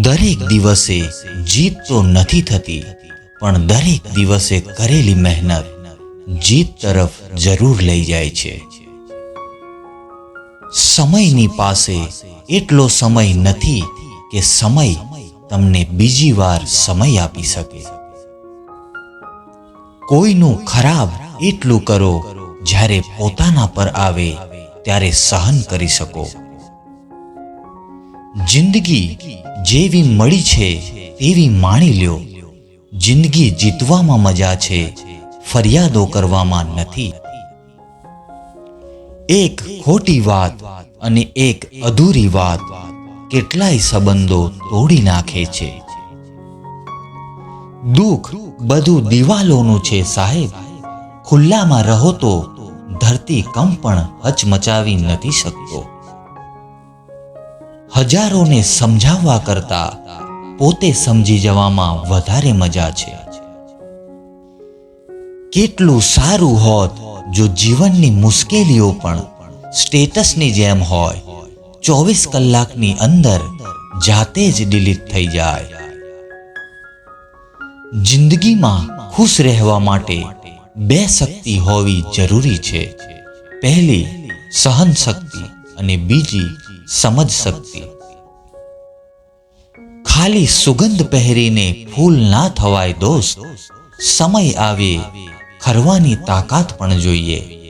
દરેક દિવસે જીત તો નથી થતી, પણ દરેક દિવસે કરેલી મહેનત જીત તરફ જરૂર લઈ જાય છે. સમયની પાસે એટલો સમય નથી કે સમય તમને બીજી વાર સમય આપી શકે. કોઈનું ખરાબ એટલું કરો, જ્યારે પોતાના પર આવે, ત્યારે સહન કરી શકો. જિંદગી જેવી મળી છે તેવી માણી લ્યો. જિંદગી જીતવામાં મજા છે, ફરિયાદો કરવામાં નથી. એક ખોટી વાત અને એક અધૂરી વાત કેટલાય સંબંધો તોડી નાખે છે. દુઃખ બધું દિવાલોનું છે સાહેબ. ખુલ્લામાં રહો તો ધરતી કંપ પણ હચમચાવી નથી શકતો. હજારોને સમજાવવા કરતા પોતે સમજી જવામાં વધારે મજા છે. કેટલું સારું હોત જો જીવનની મુશ્કેલીઓ પણ સ્ટેટસની જેમ હોય. ચોવીસ કલાકની અંદર જાતે જ ડિલીટ થઈ જાય. જિંદગીમાં ખુશ રહેવા માટે બે શક્તિ હોવી જરૂરી છે. પહેલી સહન શક્તિ અને બીજી સમજ શકતી ખાલી સુગંધ પહેરીને ફૂલ ના થવાય દોસ્ત. સમય આવે ખરવાની તાકાત પણ જોઈએ.